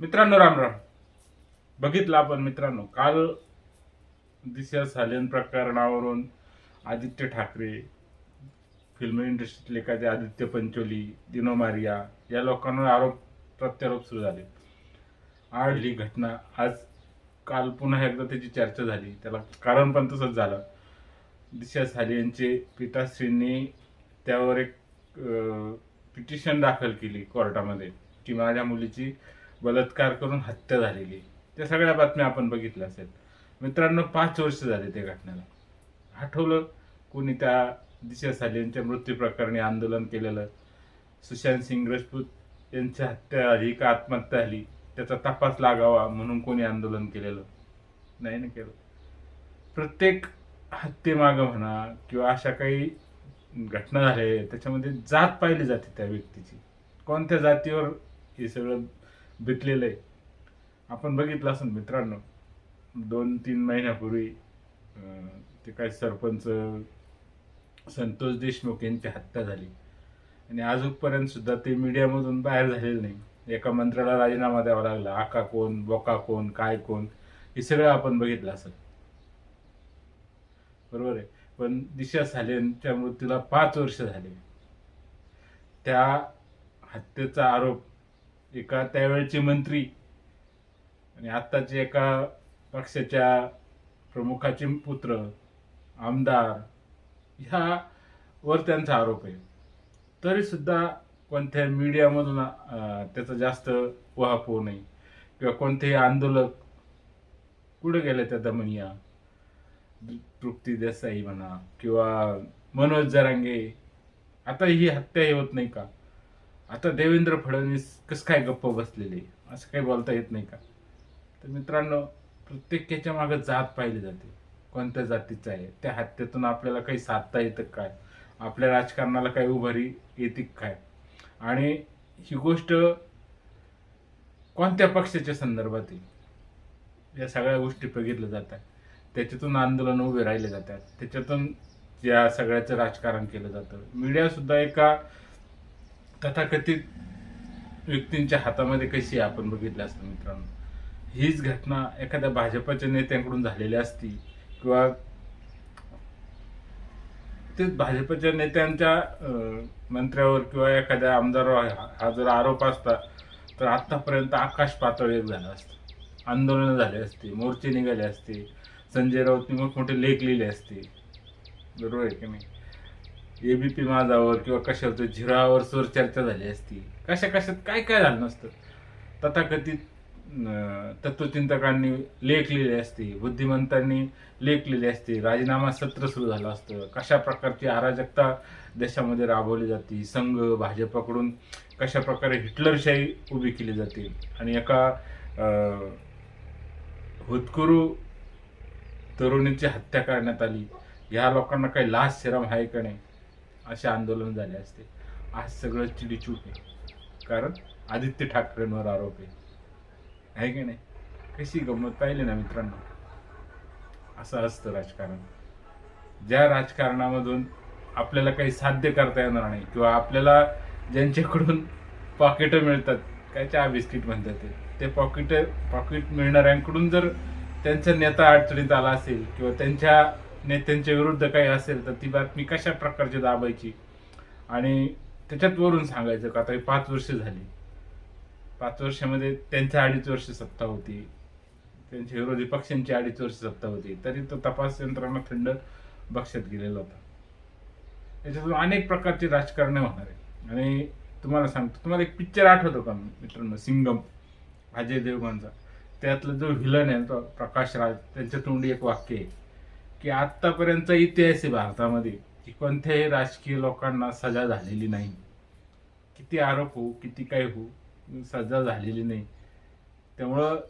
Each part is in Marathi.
मित्रांनो राम राम. बघितलं आपण मित्रांनो काल दिशा सालेन प्रकरणावरून आदित्य ठाकरे फिल्म इंडस्ट्रीतले एखादे आदित्य पंचोली दिनो मारिया या लोकांवर आरोप प्रत्यारोप सुरू झाले. आड ही घटना. आज काल पुन्हा एकदा त्याची चर्चा झाली. त्याला कारण पण तसंच झालं. दिशा साली यांचे पिताश्रींनी त्यावर एक पिटिशन दाखल केली कोर्टामध्ये. की माझ्या मुलीची बलात्कार करून हत्या झालेली त्या सगळ्या बातम्या आपण बघितल्या असेल. मित्रांनो पाच वर्ष झाले त्या घटनेला. आठवलं? कोणी त्या दिशा साली यांच्या मृत्यू प्रकरणी आंदोलन केलेलं? सुशांत सिंग राजपूत यांची हत्या झाली का आत्महत्या झाली? त्याचा तपास लागावा म्हणून कोणी आंदोलन केलेलं? नाही ना केलं. प्रत्येक हत्येमागं म्हणा किंवा अशा काही घटना झाल्या त्याच्यामध्ये जात पाहिली जाते त्या व्यक्तीची. कोणत्या जातीवर हे सगळं बितलेलं आहे आपण बघितलं असेल मित्रांनो दोन तीन महिन्यापूर्वी ते काय सरपंच संतोष देशमुख यांची हत्या झाली. आणि अजूनपर्यंत सुद्धा ते मीडियामधून बाहेर झालेलं नाही. एका मंत्र्याला राजीनामा द्यावा लागला आका कोण बोका कोण काय कोण हे सगळं आपण बघितलं असेल. बरोबर आहे. पण दिशा सालेंच्या मृत्यूला पाच वर्ष झाले. त्या हत्येचा आरोप एका त्यावेळचे मंत्री आणि आत्ताचे एका पक्षाच्या प्रमुखाचे पुत्र आमदार ह्या वर त्यांचा आरोप आहे. तरीसुद्धा कोणत्या मीडियामधून त्याचा जास्त उहापोह नाही किंवा कोणतेही आंदोलक कुठे गेले त्या दमनिया तृप्ती देसाई म्हणा किंवा मनोज जरांगे आता ही हत्याही होत नाही का? आता देवेंद्र फडणवीस कसं काय गप्प बसलेले? असं काही बोलता येत नाही का? तर मित्रांनो प्रत्येकाच्या मागे जात पाहिली जाते. कोणत्या जातीचं आहे? त्या हत्येतून आपल्याला काही साधता येतं काय आपल्या राजकारणाला काही उभारी येते काय? आणि ही गोष्ट कोणत्या पक्षाच्या संदर्भात येईल या सगळ्या गोष्टी बघितल्या जातात. त्याच्यातून आंदोलन उभे राहिले जातात. त्याच्यातून या सगळ्याचं राजकारण केलं जातं. मीडिया सुद्धा एका तथाकथित व्यक्तींच्या हातामध्ये कशी आपण बघितलं असतं मित्रांनो? हीच घटना एखाद्या भाजपच्या नेत्यांकडून झालेली असती किंवा ते भाजपच्या नेत्यांच्या मंत्र्यावर किंवा एखाद्या आमदारावर हा- जर आरोप असता तर आत्तापर्यंत आकाश पातळी झाला झालं असतं. आंदोलनं झाले असते मोर्चे निघाले असते संजय राऊतने मोठमोठे लेख लिहिले असते. बरोबर आहे की नाही? एबीपी माझावर किंवा कशावर झिरावर सर चर्चा झाली असती. कशा कशात काय काय झालं नसतं. तथाकथित तत्वचिंतकांनी लेख लिहिले असते बुद्धिमंतांनी लेख लिहिले असते राजीनामा सत्र सुरू झालं असतं. कशा प्रकारची अराजकता देशामध्ये राबवली जाते संघ भाजपाकडून कशा प्रकारे हिटलरशाही उभी केली जाते. आणि एका हुतकुरू तरुणीची हत्या करण्यात आली. ह्या लोकांना काही लाच शरम आहे का नाही? असे आंदोलन झाले असते. आज सगळं चिडीचूप आहे. कारण आदित्य ठाकरेंवर आरोप आहे. आहे की नाही? कशी गंमत पाहिली ना मित्रांनो? असं असतं राजकारण. ज्या राजकारणामधून आपल्याला काही साध्य करता येणार नाही किंवा आपल्याला ज्यांच्याकडून पॉकेटं मिळतात काय चहा बिस्किट म्हणतात ते ते पॉकेट पॉकेट मिळणाऱ्यांकडून जर त्यांचा नेता अडचणीत आला असेल किंवा त्यांच्या नेत्यांच्या विरुद्ध काही असेल तर ती बातमी कशा प्रकारची दाबायची? आणि त्याच्यात वरून सांगायचं का? आता ही पाच वर्ष झाली. पाच वर्षामध्ये त्यांच्या अडीच वर्ष सत्ता होती. त्यांच्या विरोधी पक्षांची अडीच वर्ष सत्ता होती. तरी तो तपास यंत्रणा थंड बक्षात गेलेला होता. याच्यातून अनेक प्रकारची राजकारण होणार आहे आणि तुम्हाला सांगतो तुम्हाला एक पिक्चर आठवतो का मित्रांनो? सिंगम अजय देवगणचा. त्यातलं जो व्हिलन आहे तो प्रकाश राज त्यांच्या तोंडी एक वाक्य आहे. की आत्तापर्यंतचा इतिहास आहे भारतामध्ये की कोणत्याही राजकीय लोकांना सजा झालेली नाही. किती आरोप हो किती काय हो सजा झालेली नाही. त्यामुळं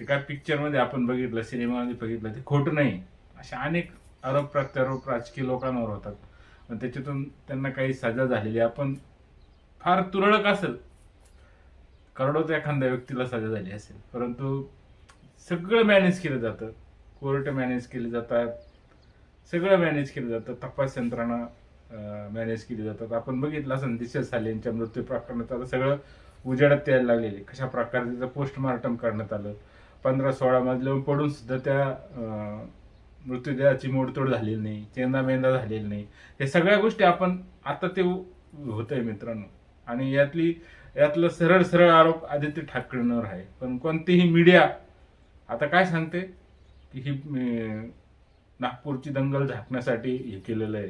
ते काय पिक्चरमध्ये आपण बघितलं सिनेमामध्ये बघितलं ते खोटं नाही. अशा अनेक आरोप प्रत्यारोप राजकीय लोकांवर होतात. आणि त्याच्यातून त्यांना काही सजा झालेली आपण फार तुरळक असेल. करोडोत एखाद्या व्यक्तीला सजा झाली असेल. परंतु सगळं मॅनेज केलं जातं. कोर्ट मॅनेज केले जातात. सगळं मॅनेज केलं जातं. तपास यंत्रणा मॅनेज केली जातात. आपण बघितलं असं दिशा झाले यांच्या मृत्यू प्रकरणात आता सगळं उजेडात यायला लागलेले कशा प्रकारे त्याचं पोस्टमार्टम करण्यात आलं. पंधरा सोळा मजल्यावर पडून सुद्धा त्या मृत्यूदेहाची मोडतोड झालेली नाही चेंदा मेंदा झालेली नाही. हे सगळ्या गोष्टी आपण आता ते होत आहे मित्रांनो. आणि यातली यातलं सरळ सरळ आरोप आदित्य ठाकरेंवर आहे. पण कोणतीही मीडिया आता काय सांगते? की ही नागपूरची दंगल झाकण्यासाठी हे केलेलं आहे.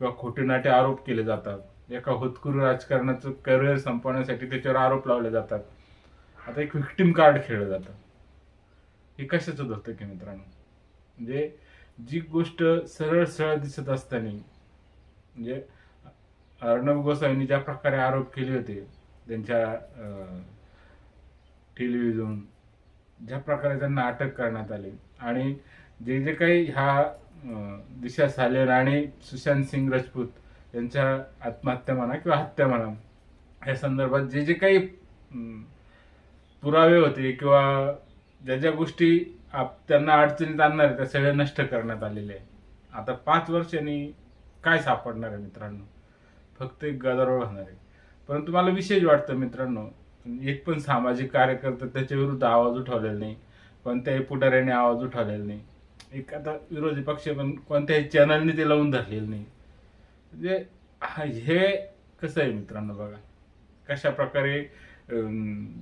किंवा खोटे नाटे आरोप केले जातात. एका होतकुरू राजकारणाचं करिअर संपवण्यासाठी त्याच्यावर आरोप लावले जातात. आता एक विक्टिम कार्ड खेळलं जातं हे कशाचं होतं की मित्रांनो? म्हणजे जी गोष्ट सरळ सरळ दिसत असताना म्हणजे अर्णब गोसावींनी ज्या प्रकारे आरोप केले होते त्यांच्या टेलिव्हिजन ज्या प्रकारे त्यांना अटक करण्यात आली आणि जे जे काही ह्या दिशा सालेर आणि सुशांत सिंग राजपूत यांच्या आत्महत्या म्हणा किंवा हत्या म्हणा या संदर्भात जे जे काही पुरावे होते किंवा ज्या ज्या गोष्टी आप त्यांना अडचणीत आणणार आहे त्या सगळ्या नष्ट करण्यात आलेल्या आहे आता पाच वर्षांनी काय सापडणार आहे मित्रांनो? फक्त एक गदारोळ होणार आहे. परंतु मला विशेष वाटतं मित्रांनो एक पण सामाजिक कार्यकर्ता त्याच्या विरुद्ध आवाज उठवलेला नाही. कोणत्याही पुढाऱ्याने आवाज उठवलेला नाही. एक आता विरोधी पक्ष पण कोणत्याही चॅनलने ते लावून धरलेलं नाही. म्हणजे हा- हे कसं आहे मित्रांनो बघा? कशा प्रकारे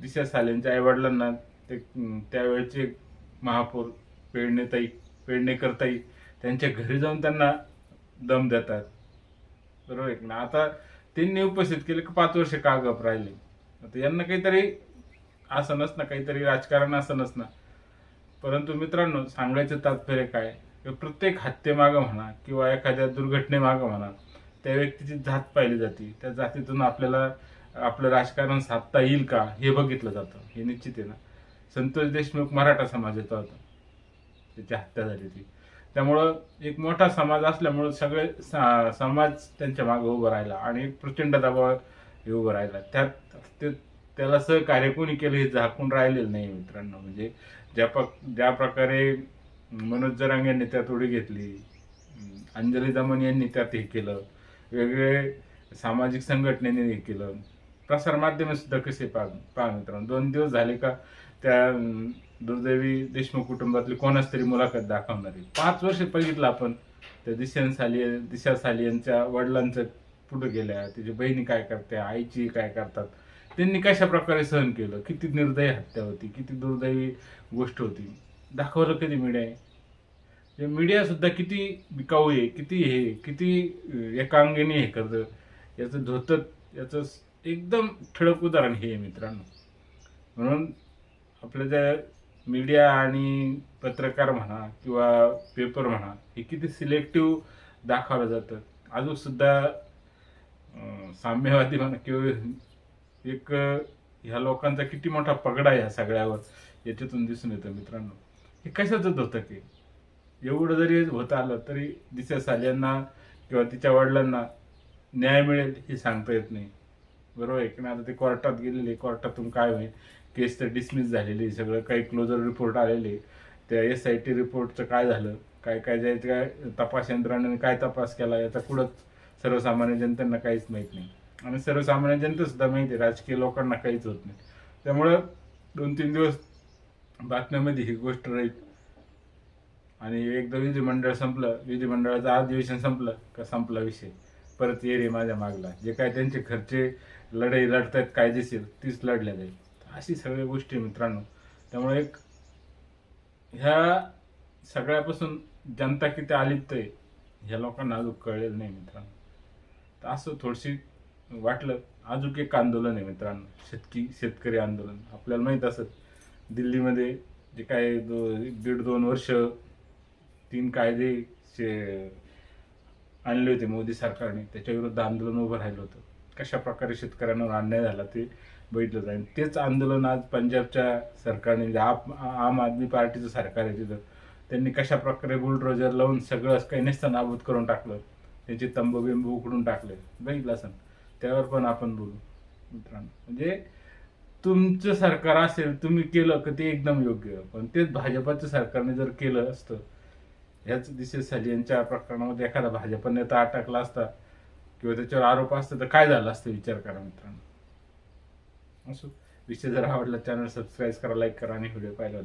दिशा सालेंच्या आईवडिलांना ते त्यावेळचे महापौर पेडणेताई पेडणेकरताई त्यांच्या घरी जाऊन त्यांना दम देतात. बरोबर आहे ना आता त्यांनी उपस्थित केले की पाच वर्ष का गप राहिले? आता यांना काहीतरी असं नसणं काहीतरी राजकारण असं नसणं. परंतु मित्रांनो सांगायचं तात्पर्य काय? की प्रत्येक हत्येमागं म्हणा किंवा एखाद्या दुर्घटनेमागं म्हणा त्या व्यक्तीची जात पाहिली जाते. त्या जातीतून आपल्याला आपलं राजकारण साधता येईल का हे बघितलं जातं. हे निश्चित आहे ना. संतोष देशमुख मराठा समाजाचा होता त्याची हत्या झाली ती त्यामुळं एक मोठा समाज असल्यामुळं सगळे सा- समाज त्यांच्या मागे उभं राहिला आणि एक प्रचंड दबाव हे उभं राहिला. त्यात ते त्याला सहकार्य कोणी केलं हे झाकून राहिलेलं नाही मित्रांनो. म्हणजे ज्या प ज्या प्रकारे मनोज जरांग यांनी त्यात उडी घेतली अंजली दमन यांनी त्यात हे केलं वेगवेगळे सामाजिक संघटनेने हे केलं प्रसारमाध्यमे सुद्धा कसे पा पहा मित्रांनो. दोन दिवस झाले का त्या दुर्दैवी देशमुख कुटुंबातली कोणाच तरी मुलाखत दाखवणारी पाच वर्ष बघितलं आपण त्या दिशा साली दिशा साली यांच्या वडिलांचं पुढे गेल्या तिची बहिणी काय करते आईची काय करतात त्यांनी कशा प्रकारे सहन केलं? किती निर्दयी हत्या होती किती दुर्दैवी गोष्ट होती? दाखवलं कधी मीडिया मीडिया म्हणजे सुद्धा किती बिकाऊ आहे किती हे किती अं, एकांगीने हे करतं? याचं धोतत याचं एकदम ठळक उदाहरण हे आहे मित्रांनो. म्हणून आपल्या ज्या मीडिया आणि पत्रकार म्हणा किंवा पेपर म्हणा हे किती सिलेक्टिव्ह दाखवलं जातं. अजूनसुद्धा साम्यवादी म्हणा किंवा एक ह्या लोकांचा किती मोठा पगडा आहे ह्या सगळ्यावर याच्यातून दिसून येतं मित्रांनो. हे कशाचं होतं की? एवढं जरी होत आलं तरी दिशा साल्यांना किंवा तिच्या वडिलांना न्याय मिळेल हे सांगता येत नाही. बरोबर आहे की नाही? आता ते कोर्टात गेलेले कोर्टातून काय होईल? केस तर डिसमिस झालेली आहे, सगळं काही क्लोजर रिपोर्ट आलेले त्या एस आय टी रिपोर्टचं काय झालं? काय काय जायचं? काय तपास यंत्रणाने काय तपास केला? याचा कुठंच सर्वसामान्य जनतेला काहीच माहीत नाही. आणि सर्वसामान्य जनतासुद्धा माहिती आहे राजकीय लोकांना काहीच होत नाही. त्यामुळं दोन तीन दिवस बातम्यामध्ये ही गोष्ट राहील. आणि एकदा विधिमंडळ संपलं विधिमंडळाचं अधिवेशन संपलं का संपला विषय. परत ये रे माझ्या मागला. जे काय त्यांचे खर्चे लढाई लढतायत कायदेशीर तीच लढल्या जाईल. अशी सगळ्या गोष्टी मित्रांनो. त्यामुळे एक ह्या सगळ्यापासून जनता किती आलिप्त आहे ह्या लोकांना अजून कळलेलं नाही मित्रांनो. तर असं थोडीशी वाटलं. अजून एक आंदोलन आहे मित्रांनो. शेतकी शेतकरी आंदोलन. आपल्याला माहीत असत दिल्लीमध्ये जे काय दो दीड दोन वर्ष तीन कायदे शे- आणले होते मोदी सरकारने. त्याच्याविरुद्ध आंदोलन उभं राहिलं होतं. कशा प्रकारे शेतकऱ्यांवर अन्याय झाला ते बघितलं जाईल. तेच आंदोलन आज पंजाबच्या सरकारने म्हणजे आप आम आदमी पार्टीचं सरकार आहे तिथं त्यांनी कशा प्रकारे बुलडोजर लावून सगळं काही नसतं नाबूद करून टाकलं. त्यांचे तंबू बिंबू उकडून टाकले. बघितलं असं त्यावर पण आपण बोलू मित्रांनो. म्हणजे तुमचं सरकार असेल तुम्ही केलं का ते एकदम योग्य. पण तेच भाजपाचं सरकारने जर केलं असतं ह्याच दिशेत साली प्रकरणामध्ये एखादा भाजप नेता अटकला असता किंवा त्याच्यावर आरोप असता तर काय झालं असतं? विचार करा मित्रांनो. असो. विषय जर आवडला चॅनल सबस्क्राईब करा लाईक करा आणि व्हिडिओ पाहिला